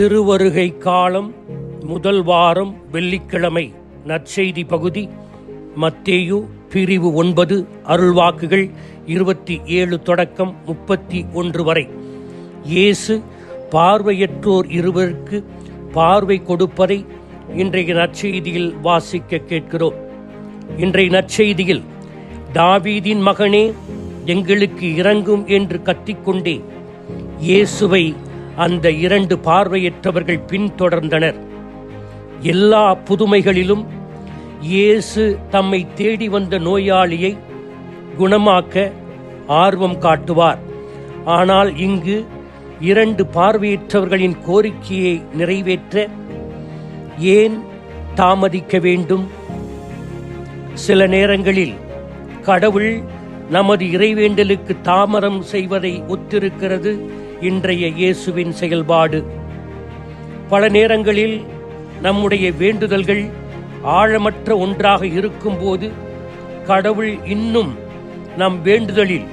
திருவருகை காலம் முதல் வாரம் வெள்ளிக்கிழமை நற்செய்தி பகுதி. மத்தேயு பிரிவு ஒன்பது அருள்வாக்குகள் இருபத்தி ஏழு தொடக்கம் முப்பத்தி ஒன்று வரை. இயேசு பார்வையற்றோர் இருவருக்கு பார்வை கொடுப்பதை இன்றைய நற்செய்தியில் வாசிக்க கேட்கிறோம். இன்றைய நற்செய்தியில் தாவீதின் மகனே எங்களுக்கு இறங்கும் என்று கத்திக்கொண்டே இயேசுவை அந்த இரண்டு பார்வையற்றவர்கள் பின்தொடர்ந்தனர். எல்லா புதுமைகளிலும் இயேசு தம்மை தேடி வந்த நோயாளியை குணமாக்க ஆர்வம் காட்டுவார். ஆனால் இங்கு இரண்டு பார்வையற்றவர்களின் கோரிக்கையை நிறைவேற்ற ஏன் தாமதிக்க வேண்டும்? சில நேரங்களில் கடவுள் நமது இறைவேண்டலுக்கு தாமரம் செய்வதை ஒத்திருக்கிறது. இன்றைய இயேசுவின் செயல்பாடு. பல நேரங்களில் நம்முடைய வேண்டுதல்கள் ஆழமற்ற ஒன்றாக இருக்கும்போது கடவுள் இன்னும் நம் வேண்டுதலில்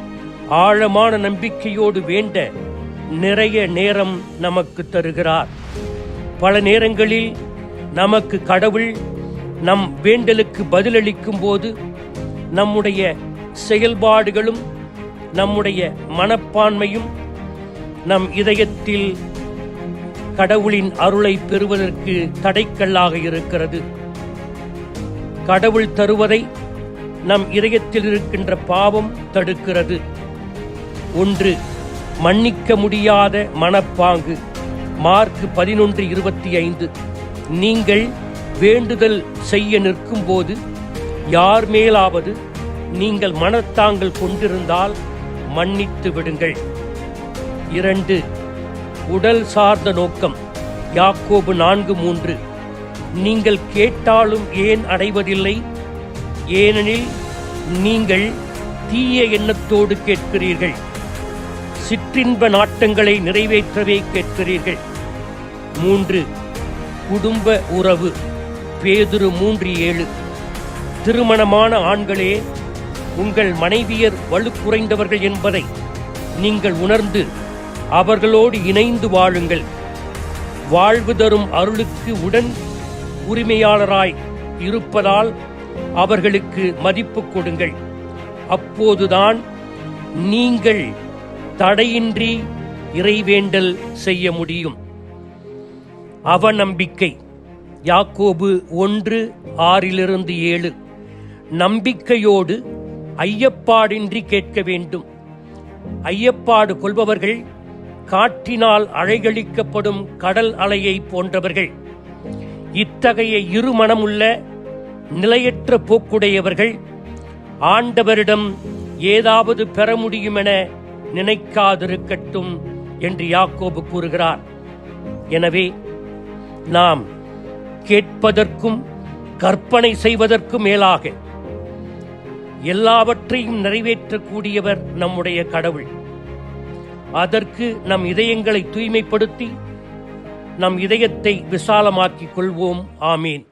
ஆழமான நம்பிக்கையோடு வேண்ட நிறைய நேரம் நமக்கு தருகிறார். பல நேரங்களில் நமக்கு கடவுள் நம் வேண்டலுக்கு பதிலளிக்கும் போது நம்முடைய செயல்பாடுகளும் நம்முடைய மனப்பான்மையும் நம் இதயத்தில் கடவுளின் அருளை பெறுவதற்கு தடைக்கல்லாக இருக்கிறது. கடவுள் தருவதை நம் இதயத்தில் இருக்கின்ற பாவம் தடுக்கிறது. ஒன்று மன்னிக்க முடியாத மனப்பாங்கு. மார்க் பதினொன்று இருபத்தி ஐந்து நீங்கள் வேண்டுதல் செய்ய நிற்கும்போது யார் மேலாவது நீங்கள் மனத்தாங்கள் கொண்டிருந்தால் மன்னித்து விடுங்கள். இரண்டு. உடல் சார்ந்த நோக்கம். யாக்கோபு நான்கு மூன்று. நீங்கள் கேட்டாலும் ஏன் அடைவதில்லை? ஏனெனில் நீங்கள் தீய எண்ணத்தோடு கேட்கிறீர்கள். சிற்றின்ப நாட்டங்களை நிறைவேற்றவே கேட்கிறீர்கள். மூன்று. குடும்ப உறவு. பேதுரு மூன்று ஏழு. திருமணமான ஆண்களே உங்கள் மனைவியர் வலு குறைந்தவர்கள் என்பதை நீங்கள் உணர்ந்து அவர்களோடு இணைந்து வாழுங்கள். வாழ்வு தரும் அருளுக்கு உடன் உரிமையாளராய் இருப்பதால் அவர்களுக்கு மதிப்பு கொடுங்கள். அப்போதுதான் நீங்கள் தடையின்றி இறைவேண்டல் செய்ய முடியும். அவநம்பிக்கை. யாக்கோபு ஒன்று ஆறிலிருந்து ஏழு. நம்பிக்கையோடு ஐயப்பாடின்றி கேட்க வேண்டும். ஐயப்பாடு கொள்பவர்கள் காற்றினால் அழைகளிக்கப்படும் கடல் அலையை போன்றவர்கள் இத்தகைய இருமனமுள்ள நிலையற்ற போக்குடையவர்கள் ஆண்டவரிடம் ஏதாவது பெற முடியுமென நினைக்காதிருக்கட்டும் என்று யாக்கோபு கூறுகிறார். எனவே நாம் கேட்பதற்கும் கற்பனை செய்வதற்கும் மேலாக எல்லாவற்றையும் நிறைவேற்றக்கூடியவர் நம்முடைய கடவுள். அதற்கு நம் இதயங்களை தூய்மைப்படுத்தி நம் இதயத்தை விசாலமாக்கிக் கொள்வோம். ஆமீன்.